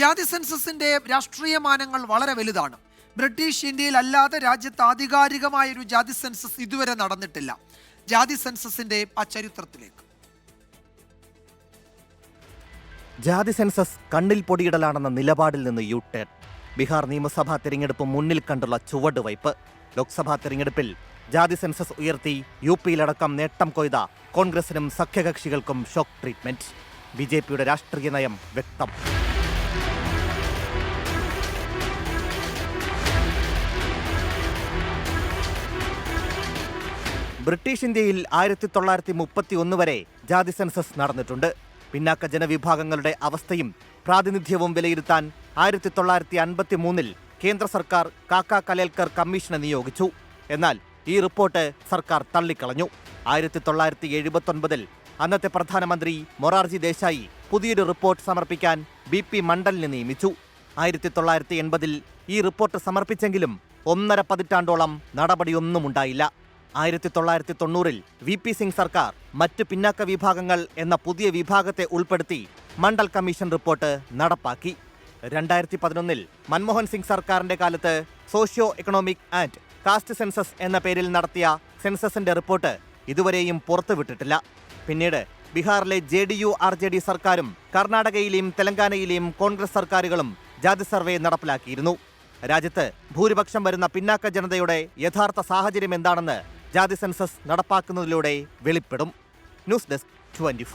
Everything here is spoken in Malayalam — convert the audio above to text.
ജാതി സെൻസസിന്റെ രാഷ്ട്രീയ മാനങ്ങൾ വളരെ വലുതാണ്. ബ്രിട്ടീഷ് ഇന്ത്യയിൽ അല്ലാതെ രാജ്യത്ത് ആധികാരികമായ ഒരു ജാതി സെൻസസ് ഇതുവരെ നടന്നിട്ടില്ല. ജാതി സെൻസസിന്റെ ആ ചരിത്രത്തിലേക്ക്. ജാതി സെൻസസ് കണ്ണിൽ പൊടിയിടലാണെന്ന നിലപാടിൽ നിന്ന് യു ടേൺ. ബീഹാർ നിയമസഭാ തെരഞ്ഞെടുപ്പ് മുന്നിൽ കണ്ടുള്ള ചുവടുവയ്പ്. ലോക്സഭാ തെരഞ്ഞെടുപ്പിൽ ജാതി സെൻസസ് ഉയർത്തി യു പിയിലടക്കം നേട്ടം കൊയ്ത കോൺഗ്രസിനും സഖ്യകക്ഷികൾക്കും ഷോക്ക് ട്രീറ്റ്മെന്റ്. ബി രാഷ്ട്രീയ നയം വ്യക്തം. ബ്രിട്ടീഷ് ഇന്ത്യയിൽ ആയിരത്തി തൊള്ളായിരത്തി മുപ്പത്തി ഒന്ന് വരെ ജാതി സെൻസസ് നടന്നിട്ടുണ്ട്. പിന്നാക്ക ജനവിഭാഗങ്ങളുടെ അവസ്ഥയും പ്രാതിനിധ്യവും വിലയിരുത്താൻ ആയിരത്തി തൊള്ളായിരത്തി അൻപത്തി മൂന്നിൽ കേന്ദ്ര സർക്കാർ കാക്ക കലേൽക്കർ കമ്മീഷനെ നിയോഗിച്ചു. എന്നാൽ ഈ റിപ്പോർട്ട് സർക്കാർ തള്ളിക്കളഞ്ഞു. ആയിരത്തി തൊള്ളായിരത്തി എഴുപത്തൊൻപതിൽ അന്നത്തെ പ്രധാനമന്ത്രി മൊറാർജി ദേശായി പുതിയൊരു റിപ്പോർട്ട് സമർപ്പിക്കാൻ ബി പി മണ്ഡലിനെ നിയമിച്ചു. ആയിരത്തി തൊള്ളായിരത്തി എൺപതിൽ ഈ റിപ്പോർട്ട് സമർപ്പിച്ചെങ്കിലും ഒന്നര പതിറ്റാണ്ടോളം നടപടിയൊന്നും ഉണ്ടായില്ല ആയിരത്തി തൊള്ളായിരത്തി തൊണ്ണൂറിൽ വി പി സിംഗ് സർക്കാർ മറ്റ് പിന്നാക്ക വിഭാഗങ്ങൾ എന്ന പുതിയ വിഭാഗത്തെ ഉൾപ്പെടുത്തി മണ്ഡൽ കമ്മീഷൻ റിപ്പോർട്ട് നടപ്പാക്കി. രണ്ടായിരത്തി പതിനൊന്നിൽ മൻമോഹൻ സിംഗ് സർക്കാരിന്റെ കാലത്ത് socio economic and caste census എന്ന പേരിൽ നടത്തിയ സെൻസസിന്റെ റിപ്പോർട്ട് ഇതുവരെയും പുറത്തുവിട്ടിട്ടില്ല. പിന്നീട് ബീഹാറിലെ J D U R J D സർക്കാരും കർണാടകയിലെയും തെലങ്കാനയിലെയും കോൺഗ്രസ് സർക്കാരുകളും ജാതി സർവേ നടപ്പിലാക്കിയിരുന്നു. രാജ്യത്ത് ഭൂരിപക്ഷം വരുന്ന പിന്നാക്ക ജനതയുടെ യഥാർത്ഥ സാഹചര്യം എന്താണെന്ന് ജാതി സെൻസസ് നടപ്പാക്കുന്നതിലൂടെ വെളിപ്പെടും. News desk twenty